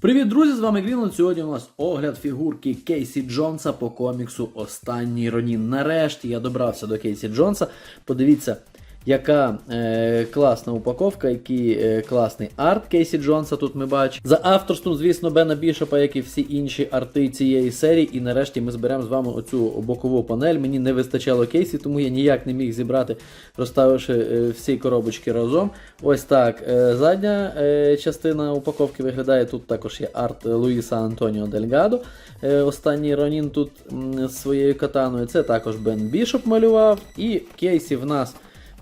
Привіт, друзі! З вами Грінланд. Сьогодні у нас огляд фігурки Кейсі Джонса по коміксу Останній Ронін. Нарешті я добрався до Кейсі Джонса. Подивіться, яка е, класна упаковка, який е, класний арт Кейсі Джонса. Тут ми бачимо. За авторством, звісно, Бена Бішопа, як і всі інші арти цієї серії. І нарешті ми зберемо з вами оцю бокову панель. Мені не вистачало кейсі, тому я ніяк не міг зібрати, розставивши е, всі коробочки разом. Ось так. Е, задня е, частина упаковки виглядає. Тут також є арт Луїса Антоніо Дельгадо. Е, останній Ронін тут з своєю катаною. Це також Бен Бішоп малював. І кейсі в нас.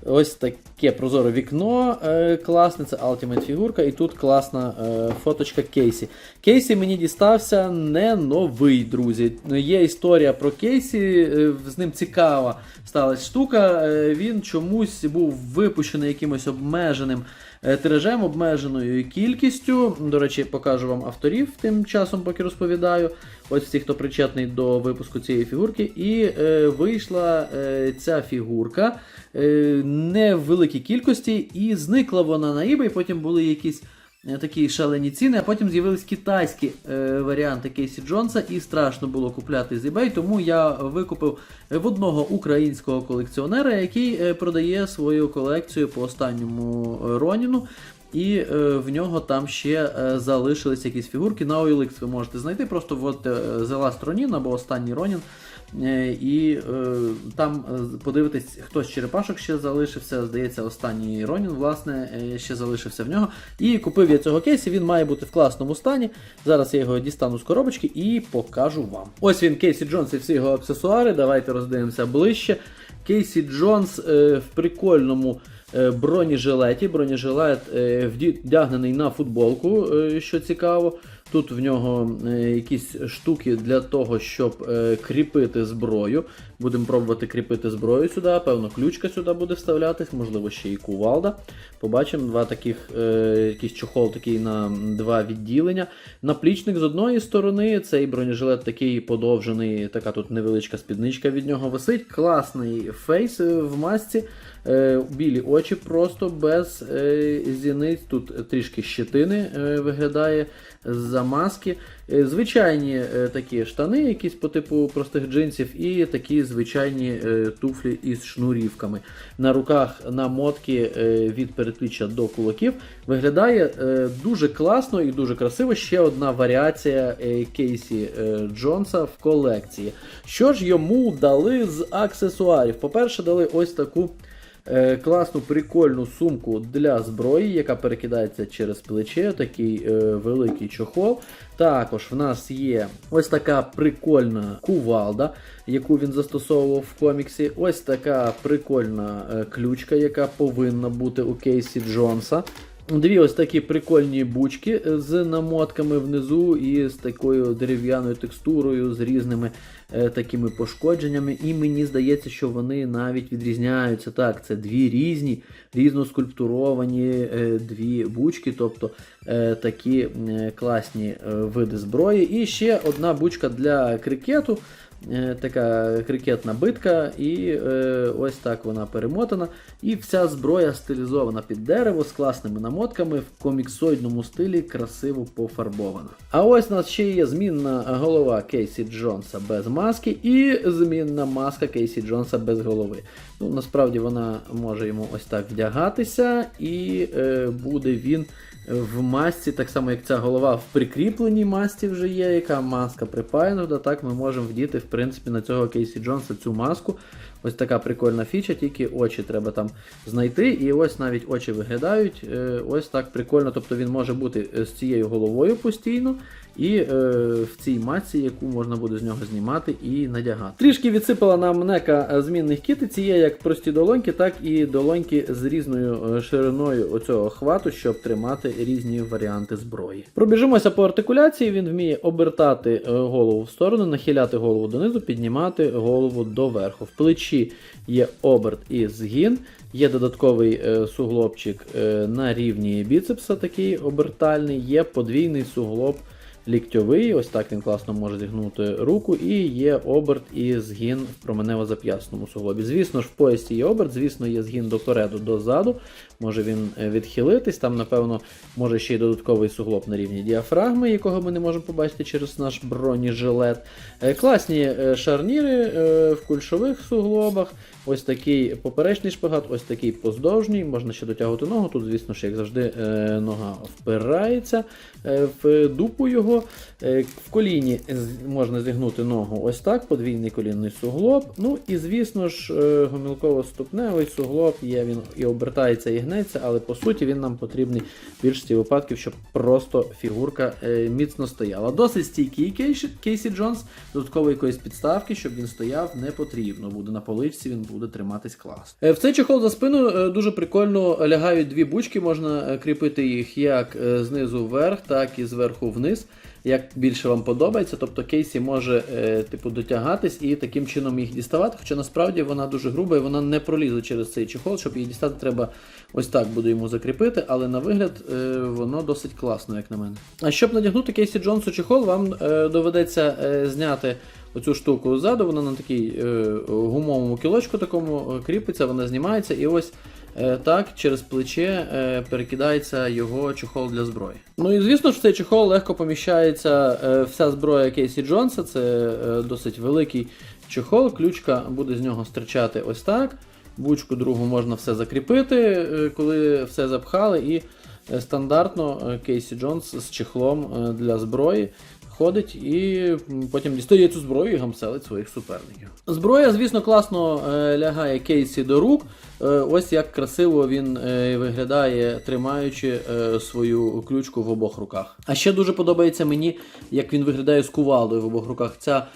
Ось таке прозоре вікно е, класне, це Ultimate фігурка, і тут класна е, фоточка Кейсі. Кейсі мені дістався не новий, друзі. Є історія про Кейсі, е, з ним цікава сталася штука. Е, він чомусь був випущений якимось обмеженим тиражем, обмеженою кількістю. До речі, покажу вам авторів тим часом, поки розповідаю. Ось всі, хто причетний до випуску цієї фігурки. І е, вийшла е, ця фігурка е, не в великій кількості, і зникла вона на eBay, Потім були якісь е, такі шалені ціни, а потім з'явились китайські е, варіанти Кейсі Джонса, і страшно було купляти з eBay, тому я викупив в одного українського колекціонера, який е, продає свою колекцію по останньому е, Роніну. І е, в нього там ще е, залишились якісь фігурки. На OLX ви можете знайти, просто вводите е, The Last Ronin або останній Ронін. Е, і е, там е, подивитись, хто з черепашок ще залишився. Здається, останній Ронін, власне, ще залишився в нього. І купив я цього кейсі, він має бути в класному стані. Зараз я його дістану з коробочки і покажу вам. Ось він, Кейсі Джонс і всі його аксесуари. Давайте роздивимося ближче. Кейсі Джонс в прикольному бронежилеті. Бронежилет вдягнений на футболку, що цікаво. Тут в нього е, якісь штуки для того, щоб е, кріпити зброю. Будемо пробувати кріпити зброю сюди. Певно, ключка сюди буде вставлятись, можливо, ще і кувалда. Побачимо два таких, е, якийсь чохол такий на два відділення. Наплічник з одної сторони, цей бронежилет такий подовжений, така тут невеличка спідничка від нього висить. Класний фейс в масці. Білі очі просто без зіниць. Тут трішки щетини е, виглядає маски. Е, Звичайні е, такі штани, якісь по типу простих джинсів, і такі звичайні е, туфлі із шнурівками. На руках намотки від передпліччя до кулаків. Виглядає дуже класно і дуже красиво. Ще одна варіація Кейсі Джонса в колекції. Що ж йому дали з аксесуарів? По-перше, дали ось таку. Е, класну прикольну сумку для зброї, яка перекидається через плече, такий е, великий чохол. Також в нас є ось така прикольна кувалда, яку він застосовував в коміксі. Ось така прикольна е, ключка, яка повинна бути у Кейсі Джонса. Дві ось такі прикольні бучки з намотками внизу і з такою дерев'яною текстурою, з різними е, такими пошкодженнями. І мені здається, що вони навіть відрізняються. Так, це дві різні, різно скульптуровані е, дві бучки, тобто е, такі е, класні е, види зброї. І ще одна бучка для крикету. Е, Така крикетна битка, і е, ось так вона перемотана. І вся зброя стилізована під дерево з класними намотками в коміксоїдному стилі, красиво пофарбована. А ось у нас ще є змінна голова Кейсі Джонса без маски, і змінна маска Кейсі Джонса без голови. Ну, насправді вона може йому ось так вдягатися, і е, буде він в масці, так само як ця голова в прикріпленій масці вже є, яка маска припаяна, так ми можемо вдіти в принципі на цього Кейсі Джонса цю маску. Ось така прикольна фіча, тільки очі треба там знайти. І ось навіть очі виглядають. е, Ось так прикольно. Тобто він може бути е, з цією головою постійно, і е, в цій масці, яку можна буде з нього знімати і надягати. Трішки відсипала нам нека е, змінних китиць. Є як прості долоньки, так і долоньки з різною е, шириною оцього хвату, щоб тримати різні варіанти зброї. Пробіжимося по артикуляції. Він вміє обертати е, голову в сторону, нахиляти голову донизу, піднімати голову доверху. В плечі є оберт і згін. Є додатковий суглобчик на рівні біцепса, такий обертальний, є подвійний суглоб ліктьовий. Ось так він класно може зігнути руку, і є оберт і згін в променево-зап'ясному суглобі. Звісно ж, в поясі є оберт, звісно, є згін допереду дозаду. Може він е, відхилитись. Там, напевно, може ще й додатковий суглоб на рівні діафрагми, якого ми не можемо побачити через наш бронежилет. Е, Класні е, шарніри в кульшових суглобах. Ось такий поперечний шпагат, ось такий поздовжній. Можна ще дотягувати ногу. Тут, звісно ж, як завжди, нога впирається в дупу його. В коліні можна зігнути ногу ось так, подвійний колінний суглоб. Ну і звісно ж, гомілково-ступневий суглоб є, він і обертається, і гнеться, але по суті він нам потрібний більшості випадків, щоб просто фігурка е, міцно стояла. Досить стійкий Кейсі, Джонс, додаткової якоїсь підставки, щоб він стояв, не потрібно. Буде на поличці, він буде триматись клас. Е, В цей чехол за спину е, дуже прикольно лягають дві бучки, можна кріпити їх як знизу вверх, так і зверху вниз. Як більше вам подобається, тобто Кейсі може е, типу дотягатись і таким чином їх діставати. Хоча насправді вона дуже груба і вона не пролізе через цей чехол. Щоб її дістати, треба ось так буду йому закріпити, але на вигляд е, воно досить класно, як на мене. А щоб надягнути Кейсі Джонсу чехол, вам е, доведеться зняти оцю штуку ззаду, вона на такій е, гумовому кілочку такому кріпиться, вона знімається, і ось так через плече е, перекидається його чохол для зброї. Ну і звісно ж, цей чохол легко поміщається е, вся зброя Кейсі Джонса. Це е, досить великий чохол. Ключка буде з нього стирчати ось так. Бучку другу можна все закріпити, е, коли все запхали, і е, стандартно е, Кейсі Джонс з чехлом е, для зброї ходить і потім дістає цю зброю і гамселить своїх суперників. Зброя, звісно, класно е, лягає Кейсі до рук. Е, ось як красиво він е, виглядає, тримаючи свою ключку в обох руках. А ще дуже подобається мені, як він виглядає з кувалдою в обох руках. Ця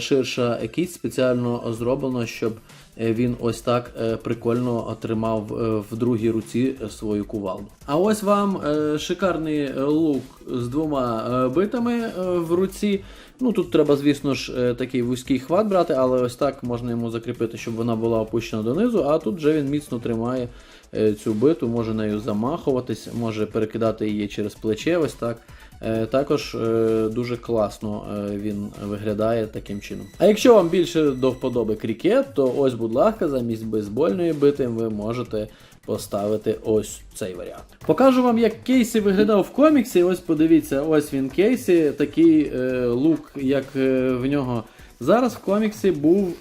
ширша кість спеціально зроблено, щоб е, він ось так е, прикольно тримав е, в другій руці е, свою кувалду. А ось вам е, шикарний е, лук з двома е, битами е, в руці. Ну тут треба, звісно ж, е, такий вузький хват брати, але ось так можна йому закріпити, щоб вона була опущена донизу, а тут вже він міцно тримає е, цю биту, може нею замахуватись, може перекидати її через плече. Ось так. Е, Також е, дуже класно е, він виглядає таким чином. А якщо вам більше до вподоби крікет, то ось, будь ласка, замість бейсбольної бити ви можете поставити ось цей варіант. Покажу вам, як Кейсі виглядав в коміксі. Ось подивіться, ось він Кейсі, такий е, лук, як е, в нього. Зараз в коміксі був,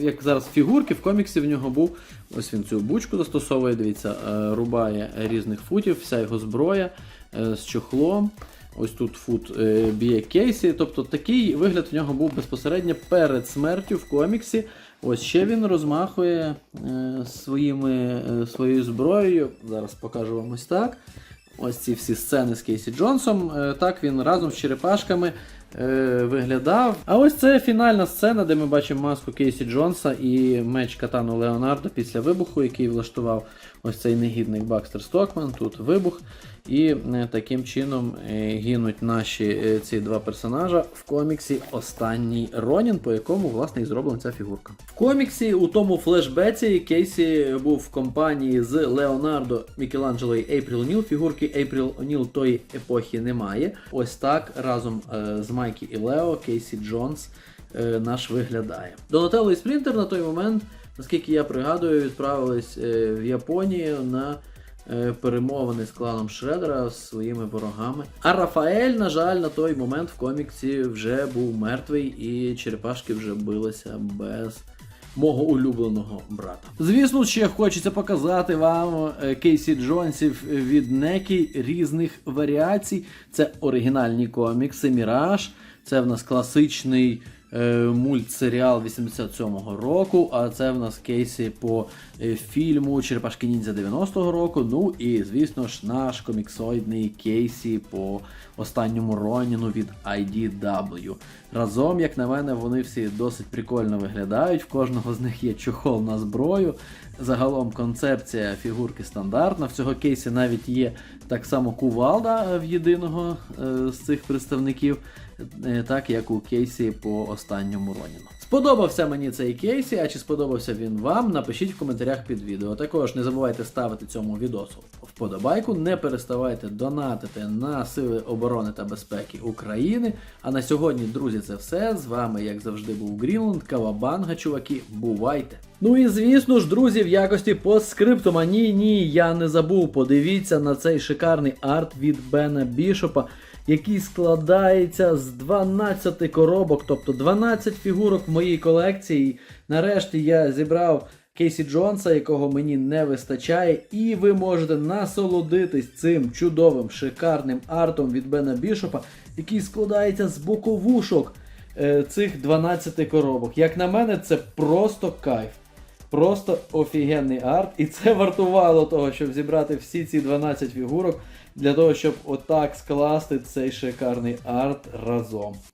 як зараз фігурки, в коміксі в нього був. Ось він цю бучку застосовує, дивіться, рубає різних футів, вся його зброя з чохлом. Ось тут фут е, б'є Кейсі. Тобто такий вигляд в нього був безпосередньо перед смертю в коміксі. Ось ще він розмахує е, своїми, е, своєю зброєю. Зараз покажу вам ось так. Ось ці всі сцени з Кейсі Джонсом. Так він разом з черепашками виглядав. А ось це фінальна сцена, де ми бачимо маску Кейсі Джонса і меч катану Леонардо після вибуху, який влаштував ось цей негідник Бакстер Стокман. Тут вибух. І е, таким чином е, гинуть наші е, ці два персонажа в коміксі Останній Ронін, по якому власне і зроблена ця фігурка. В коміксі у тому флешбеці Кейсі був в компанії з Леонардо Мікеланджело і Ейпріл О'Ніл. Фігурки Ейпріл О'Ніл тої епохи немає. Ось так разом з Майкі і Лео Кейсі Джонс наш виглядає. Донателло і Сплінтер на той момент, наскільки я пригадую, відправились е, в Японію на е, перемовини з кланом Шредера з своїми ворогами. А Рафаель, на жаль, на той момент в коміксі вже був мертвий, і черепашки вже билися без. Мого улюбленого брата. Звісно, ще хочеться показати вам е, Кейсі Джонсів від Некі різних варіацій. Це оригінальні комікси, Міраж. Це в нас класичний мультсеріал 87-го року, а це в нас кейси по е, фільму Черепашки Ніндзя 90-го року. Ну і, звісно ж, наш коміксоїдний кейсі по останньому Роніну від IDW. Разом, як на мене, вони всі досить прикольно виглядають. В кожного з них є чохол на зброю. Загалом концепція фігурки стандартна. В цього кейсі навіть є так само кувалда е, в єдиного е, з цих представників, е, так як у кейсі по останньому Роніну. Сподобався мені цей кейсі, а чи сподобався він вам, напишіть в коментарях під відео. Також не забувайте ставити цьому відосу вподобайку, не переставайте донатити на Сили оборони та безпеки України. А на сьогодні, друзі, це все. З вами, як завжди, був Грінланд, Кавабанга, чуваки. Бувайте! Ну і звісно ж, друзі, в якості постскриптум, а ні, ні, я не забув. Подивіться на цей шикарний арт від Бена Бішопа який складається з 12 коробок, тобто 12 фігурок в моїй колекції. Нарешті я зібрав Кейсі Джонса, якого мені не вистачає, і ви можете насолодитись цим чудовим шикарним артом від Бена Бішопа, який складається з боковушок е, цих 12 коробок. Як на мене, це просто кайф. Просто офігенний арт, і це вартувало того, щоб зібрати всі ці 12 фігурок для того, щоб отак скласти цей шикарний арт разом.